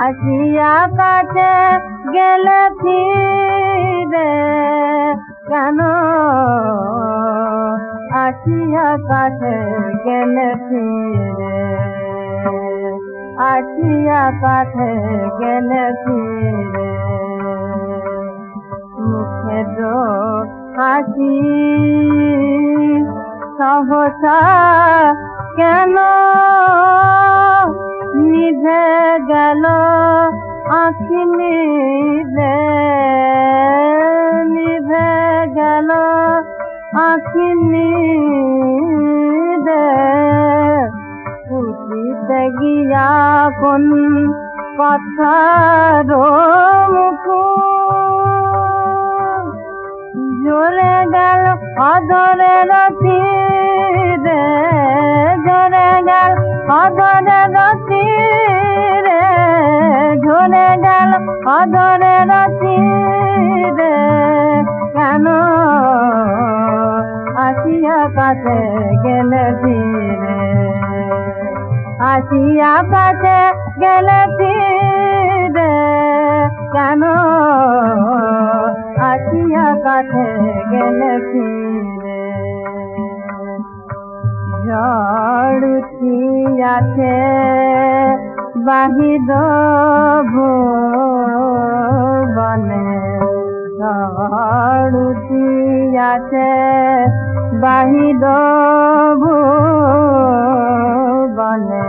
আসিয়া কাছে গেলে ফিরে কেন? আসিয়া কাছে গেলে ফিরে আসিয়া কাছে গেলে ফিরে। মুখে দো হাসি, সহসা কেন? নিভে গেল আঁখি নিভে নিভে গেল আঁখি নিভে। উঠিতে গিয়া কোন কথার জোরে গেল অধরের তীরে জোরে গেল অধরের তীরে। ঝরে গেল অধরের তীরে কেন আসিয়া কাছে গেলে ফিরে? আসিয়া কাছে গেলে ফিরে। কেন আসিয়া কাছে গেলে ফিরে? ঝড় আছে? বাহির বনে ঝড় আছে বাহির বনে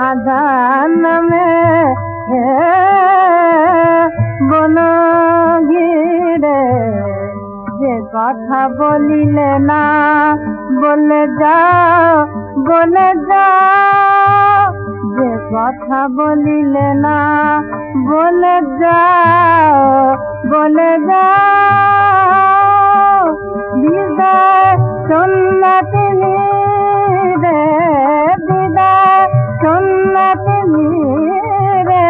আধার নামে কথা বলিলে না। বলে যাও বলে যাও। যে কথা বলিলে না, বলে যাও বলে যাও। বিদায় সন্ন্যাতে রে বিদায় রে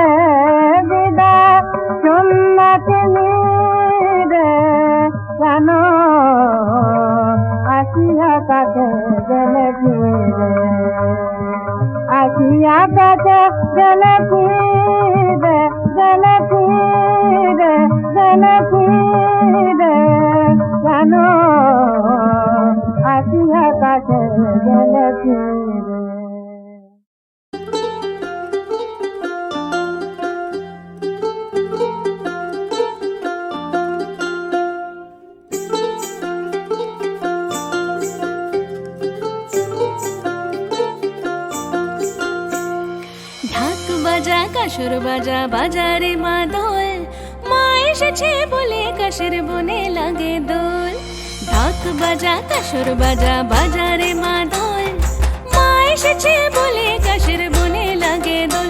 বিদায় রে কেন गले जल जनपी जनो जनपी रसिया जल गल বাজা কাসর বাজা, বাজারে মা দোল মা এসেছে বলে কাশের বনে লাগে দোল। ঢাক বাজা কাসর বাজা, বাজারে মা দোল মা এসেছে বলে কাশের বনে লাগে দোল।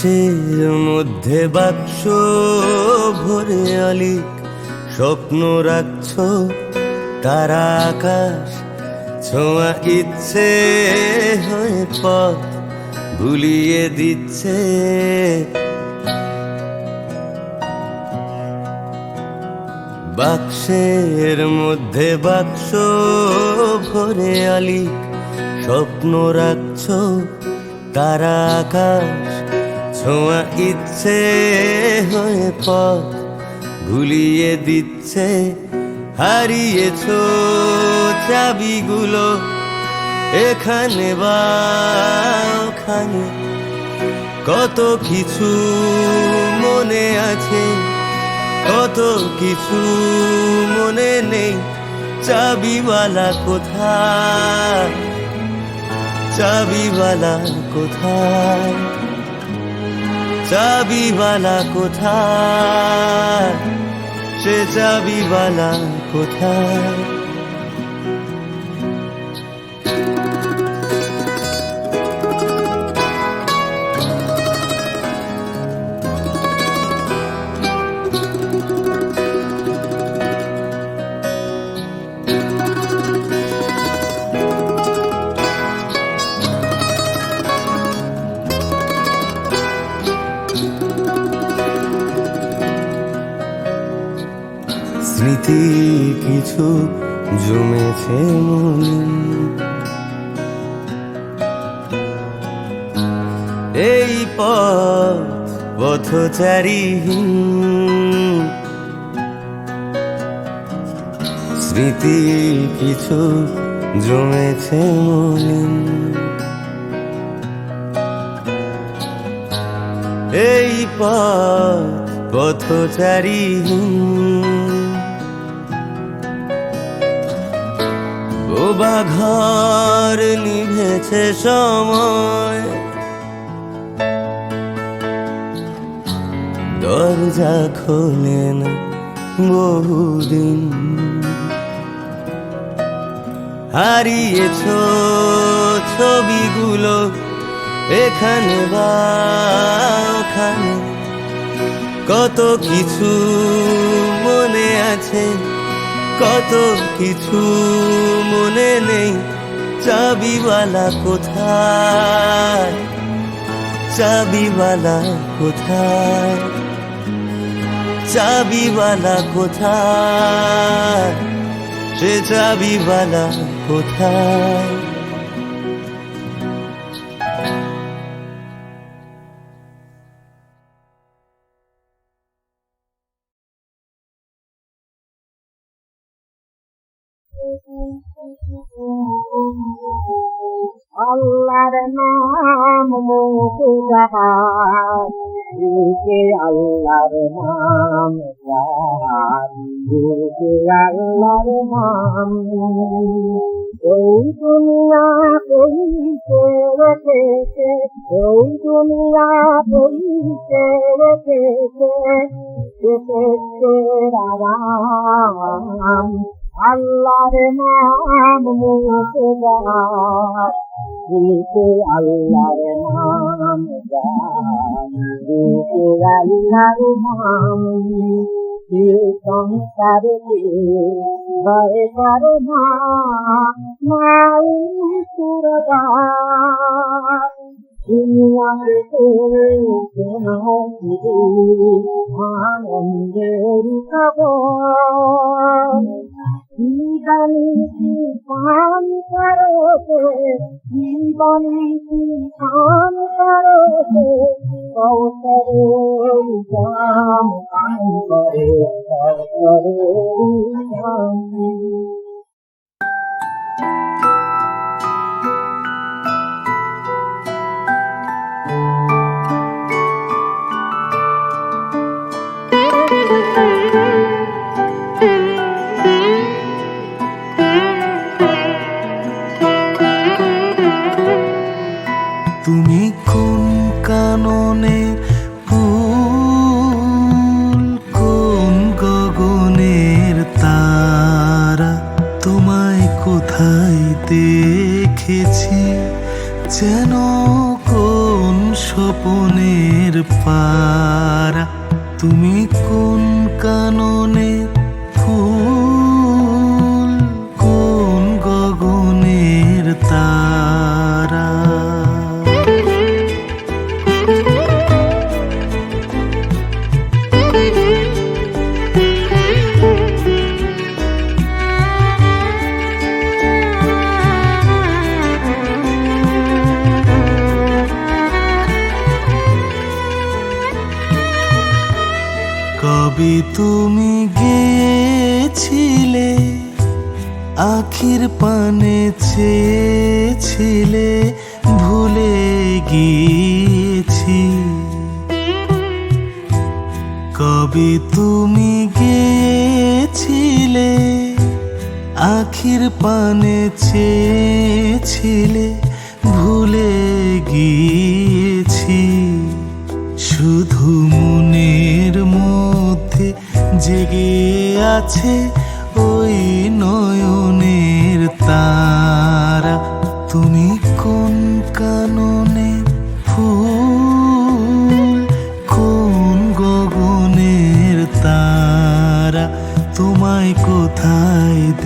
বাক্সের মধ্যে বাক্স ভরে অলিক স্বপ্ন রাখছ, তারা আকাশ ছোঁয়া ইচ্ছে হয়ে পথ ভুলিয়ে দিচ্ছে। বাক্সের মধ্যে বাক্স ভরে আলিক স্বপ্ন রাখছ, তারা আকাশ ছোঁয়া ইচ্ছে হয়ে পথ ভুলিয়ে দিচ্ছে, হারিয়েছ চাবিগুলো। এখানে বা ওখানে কত কিছু মনে আছে, কত কিছু মনে নেই। চাবিওয়ালা কোথায়? চাবিওয়ালা কোথায়? চাবিওয়ালা কোথায়? সে চাবিওয়ালা কোথায়? স্মৃতি কিছু জমেছে মনে। এই পথ পথচারীহীন। স্মৃতি কিছু জমেছে মনে। এই পথ পথচারীহীন। ও ঘর নিভেছে সময়। দরজা খোলে না বহুদিন। হারিয়েছ ছবিগুলো এখানে বা ওখানে। কত কিছু মনে আছে কত কিছু মনে নেই চাবিওয়ালা কোথায়? চাবিওয়ালা কোথায়? চাবিওয়ালা কোথায়? সে চাবিওয়ালা কোথায়? জাহাজ বুকে আল্লাহর নাম জাহাজ বুকে আল্লাহর নাম এই দুনিয়া কইতে রেখেছে, এই দুনিয়া কইতে রেখেছে নাম মুখে నీకు సంసారి భయ కరుణా మాయగా ఆనందేరు కబో সংসারে ভয় করে না নাই সুরগান দুনিয়াতে কেন শুধু আনন্দের খবর জীবনী কি পান করতে জীবনী কি পান পান করে গিয়েছি কবে তুমি গেছিলে আখির পানে চেয়েছিলে ভুলে গিয়েছি। শুধু মনের মধ্যে জেগে আছে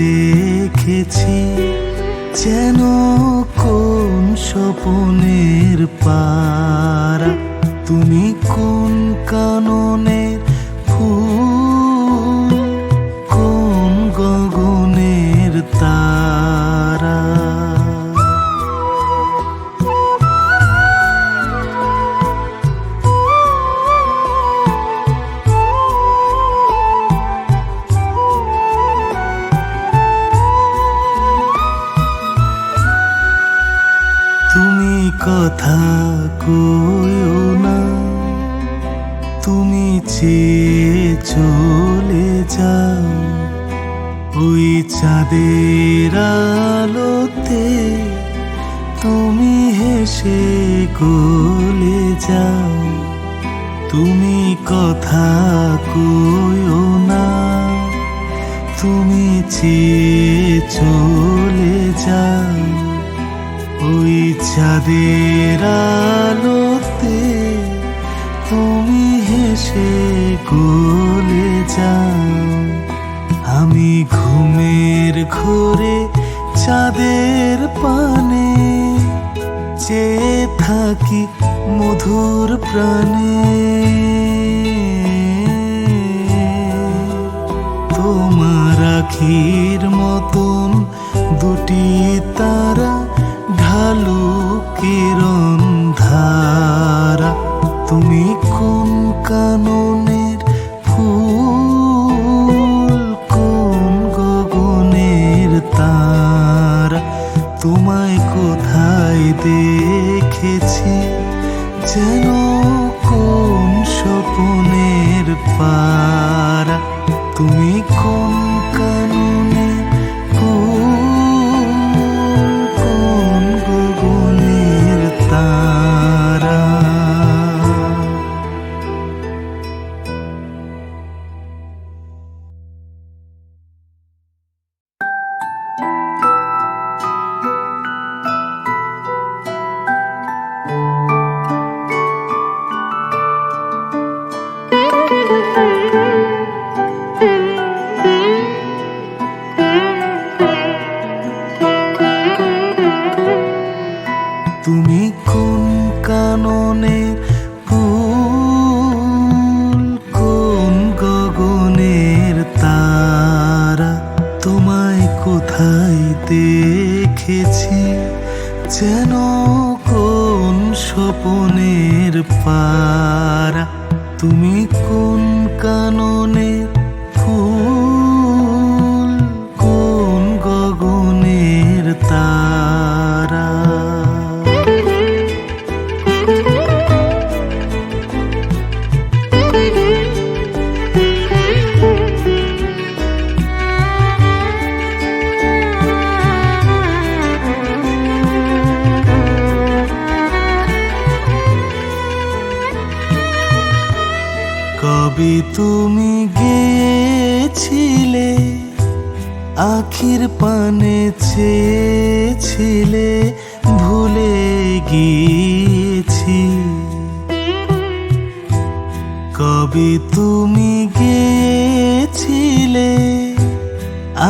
দেখেছি যেন কোন স্বপনের পারা। কথা কইও না। তুমি চেয়ে চলে যাও। ওই চাঁদের আলোতে তুমি হেসে গলে যাও। তুমি কথা কইও না। তুমি চেয়ে চলে যাও। ওই চাঁদের আলোতে তুমি হেসে গলে যাও। আমি ঘুমের ঘোরে চাঁদের পানে চেয়ে থাকি মধুর প্রাণে। কোন কাননে পানে চেয়েছিলে, ভুলে গিয়েছি। কবি তুমি গেছিলে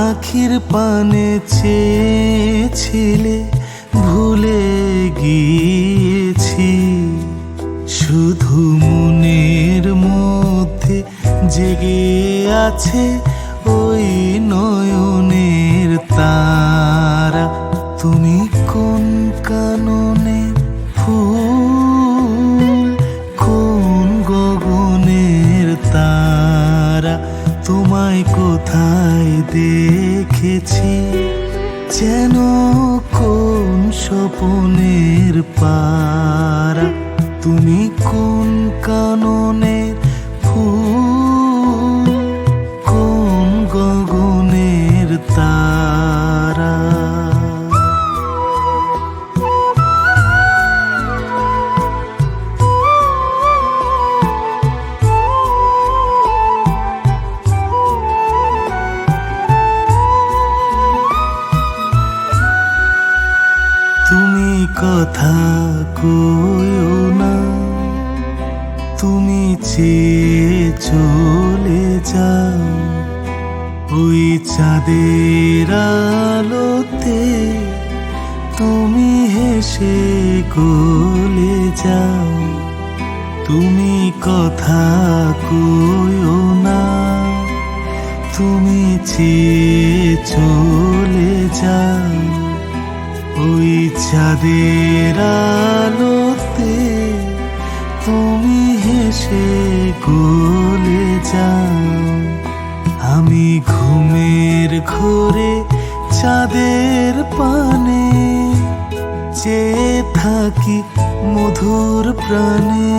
আখির পানে চেয়েছিলে, ভুলে গিয়েছি। শুধু মনের মধ্যে জেগে আছে ওই নয়নের তারা কথা কইও না। তুমি চেয়ে চলে যাও। ওই চাঁদের আলোতে তুমি হেসে গলে যাও। তুমি কথা কইও না। তুমি চেয়ে চলে যাও। ওই চাঁদের আলোতে তুমি হেসে গলে যাও। আমি ঘুমের ঘোরে চাঁদের পানে, চেয়ে থাকি মধুর প্রাণে।